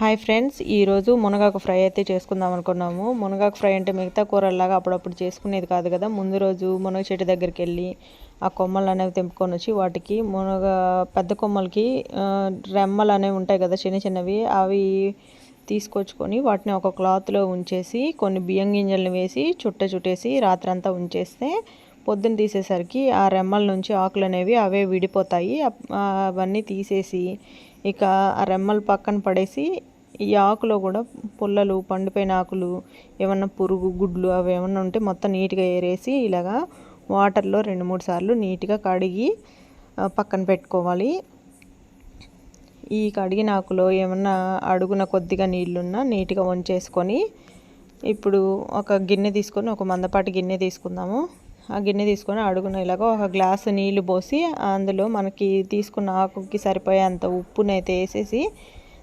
Hi friends ఈరోజు మునగాకు fry అయితే చేసుకుందాం అనుకున్నాము. మునగాకు ఫ్రై అంటే మిగతా కూరల్లాగా అప్పుడప్పుడు చేసుకునేది కాదు కదా. ముందు రోజు మునగ చెట్టు దగ్గరికి వెళ్ళి ఆ కొమ్మలు అనేవి తెంపుకొని వచ్చి వాటికి మునగ పెద్ద కొమ్మలకి రెమ్మలు అనేవి ఉంటాయి కదా చిన్న చిన్నవి అవి తీసుకొచ్చుకొని వాటిని ఒక క్లాత్లో ఉంచేసి కొన్ని బియ్యం గింజలను వేసి చుట్ట చుట్టేసి రాత్రంతా ఉంచేస్తే పొద్దున్న తీసేసరికి ఆ రెమ్మల నుంచి ఆకులు అనేవి అవే విడిపోతాయి. అవన్నీ తీసేసి ఇక ఆ రెమ్మలు పక్కన పడేసి ఈ ఆకులో కూడా పుల్లలు పండిపోయిన ఆకులు ఏమన్నా పురుగు గుడ్లు అవి ఏమన్నా ఉంటే మొత్తం నీట్గా ఏరేసి ఇలాగా వాటర్లో రెండు మూడు సార్లు నీట్గా కడిగి పక్కన పెట్టుకోవాలి. ఈ కడిగిన ఆకులో ఏమన్నా అడుగున కొద్దిగా నీళ్ళున్నా నీట్గా వంచేసుకొని ఇప్పుడు ఒక గిన్నె తీసుకొని ఒక మందపాటి గిన్నె తీసుకుందాము. ఆ గిన్నె తీసుకొని అడుగున ఇలాగ ఒక గ్లాసు నీళ్ళు పోసి అందులో మనకి తీసుకున్న ఆకుకి సరిపోయేంత ఉప్పునైతే వేసేసి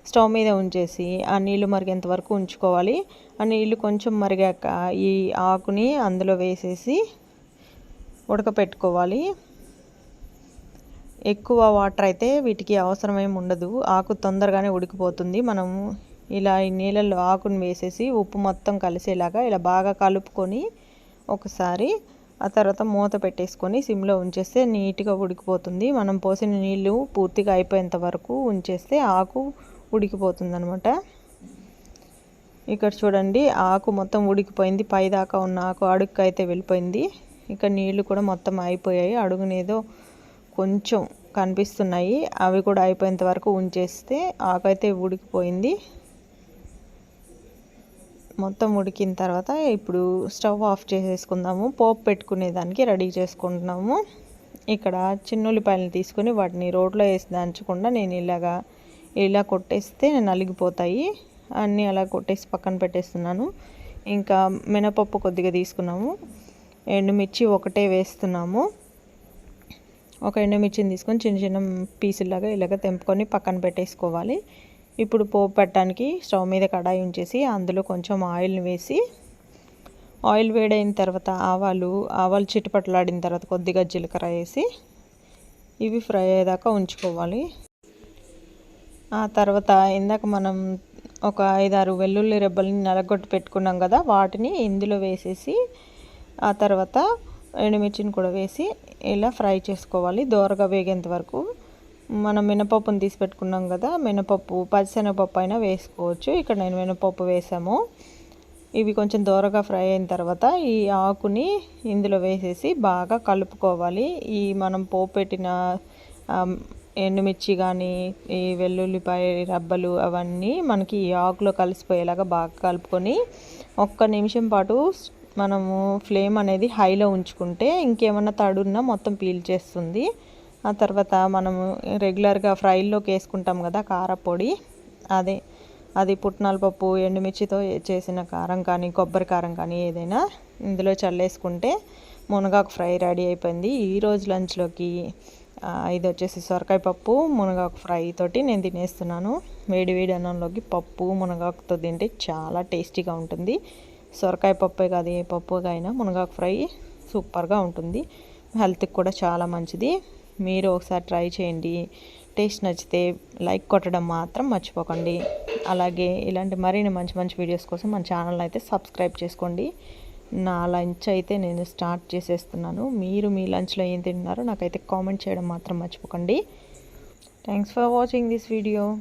స్టవ్ మీద ఉంచేసి ఆ నీళ్ళు మరిగేంత వరకు ఉంచుకోవాలి. ఆ నీళ్ళు కొంచెం మరిగాక ఈ ఆకుని అందులో వేసేసి ఉడకపెట్టుకోవాలి. ఎక్కువ వాటర్ అయితే వీటికి అవసరమేమి ఉండదు. ఆకు తొందరగానే ఉడికిపోతుంది. మనము ఇలా ఈ నీళ్ళల్లో ఆకుని వేసేసి ఉప్పు మొత్తం కలిసేలాగా ఇలా బాగా కలుపుకొని ఒకసారి ఆ తర్వాత మూత పెట్టేసుకొని సిమ్లో ఉంచేస్తే నీట్గా ఉడికిపోతుంది. మనం పోసిన నీళ్ళు పూర్తిగా అయిపోయేంత వరకు ఉంచేస్తే ఆకు ఉడికిపోతుంది అనమాట ఇక్కడ చూడండి ఆకు మొత్తం ఉడికిపోయింది. పైదాకా ఉన్న ఆకు అడుగుకి అయితే వెళ్ళిపోయింది. ఇక్కడ నీళ్ళు కూడా మొత్తం అయిపోయాయి. అడుగునేదో కొంచెం కనిపిస్తున్నాయి. అవి కూడా అయిపోయేంత వరకు ఉంచేస్తే ఆకు అయితే ఉడికిపోయింది. మొత్తం ఉడికిన తర్వాత ఇప్పుడు స్టవ్ ఆఫ్ చేసేసుకుందాము. పోపు పెట్టుకునే దానికి రెడీ చేసుకుంటున్నాము. ఇక్కడ చిన్న ఉల్లిపాయలు తీసుకొని వాటిని రోడ్లో వేసి దంచకుండా నేను ఇలాగా ఇలా కొట్టేస్తే నలిగిపోతాయి. అన్నీ అలా కొట్టేసి పక్కన పెట్టేస్తున్నాను. ఇంకా మినపప్పు కొద్దిగా తీసుకున్నాము. ఎండుమిర్చి ఒకటే వేస్తున్నాము. ఒక ఎండుమిర్చిని తీసుకొని చిన్న చిన్న పీసులాగా ఇలాగ తెంపుకొని పక్కన పెట్టేసుకోవాలి. ఇప్పుడు పోపు పెట్టడానికి స్టవ్ మీద కడాయి ఉంచేసి అందులో కొంచెం ఆయిల్ని వేసి ఆయిల్ వేడైన తర్వాత ఆవాలు ఆవాలు చిట్టుపట్లాడిన తర్వాత కొద్దిగా జీలకర్ర వేసి ఇవి ఫ్రై అయ్యేదాకా ఉంచుకోవాలి. ఆ తర్వాత ఇందాక మనం ఒక ఐదారు వెల్లుల్లి రెబ్బల్ని నలగొట్టి పెట్టుకున్నాం కదా వాటిని ఇందులో వేసేసి ఆ తర్వాత ఎండుమిర్చిని కూడా వేసి ఇలా ఫ్రై చేసుకోవాలి. దోరగా వేగేంత వరకు మనం మినపప్పును తీసి పెట్టుకున్నాం కదా మినపప్పు పచ్చిశనగపప్పు అయినా వేసుకోవచ్చు. ఇక్కడ నేను మినపప్పు వేసాము. ఇవి కొంచెం దూరగా ఫ్రై అయిన తర్వాత ఈ ఆకుని ఇందులో వేసేసి బాగా కలుపుకోవాలి. ఈ మనం పోపు పెట్టిన ఎండుమిర్చి కానీ ఈ వెల్లుల్లిపాయ రబ్బలు అవన్నీ మనకి ఈ ఆకులో కలిసిపోయేలాగా బాగా కలుపుకొని ఒక్క నిమిషం పాటు మనము ఫ్లేమ్ అనేది హైలో ఉంచుకుంటే ఇంకేమన్నా తడున్నా మొత్తం పీల్చేస్తుంది ఆ తర్వాత మనము రెగ్యులర్గా ఫ్రైల్లోకి వేసుకుంటాం కదా కారపొడి. అదే అది పుట్నాల పప్పు ఎండుమిర్చితో చేసిన కారం కానీ కొబ్బరి కారం కానీ ఏదైనా ఇందులో చల్లేసుకుంటే మునగాకు ఫ్రై రెడీ అయిపోయింది. ఈరోజు లంచ్లోకి ఇది వచ్చేసి సొరకాయ పప్పు మునగాకు ఫ్రై తోటి నేను తినేస్తున్నాను. వేడి వేడి అన్నంలోకి పప్పు మునగాకుతో తింటే చాలా టేస్టీగా ఉంటుంది. సొరకాయ పప్పే కాదు ఏ పప్పు అయినా మునగాకు ఫ్రై సూపర్గా ఉంటుంది. హెల్త్కి కూడా చాలా మంచిది. మీరు ఒకసారి ట్రై చేయండి. టేస్ట్ నచ్చితే లైక్ కొట్టడం మాత్రం మర్చిపోకండి. అలాగే ఇలాంటి మరిన్ని మంచి మంచి వీడియోస్ కోసం మన ఛానల్ అయితే సబ్స్క్రైబ్ చేసుకోండి. నా లంచ్ అయితే నేను స్టార్ట్ చేసేస్తున్నాను. మీరు మీ లంచ్లో ఏం తింటున్నారో నాకైతే కామెంట్ చేయడం మాత్రం మర్చిపోకండి. Thanks for watching this video.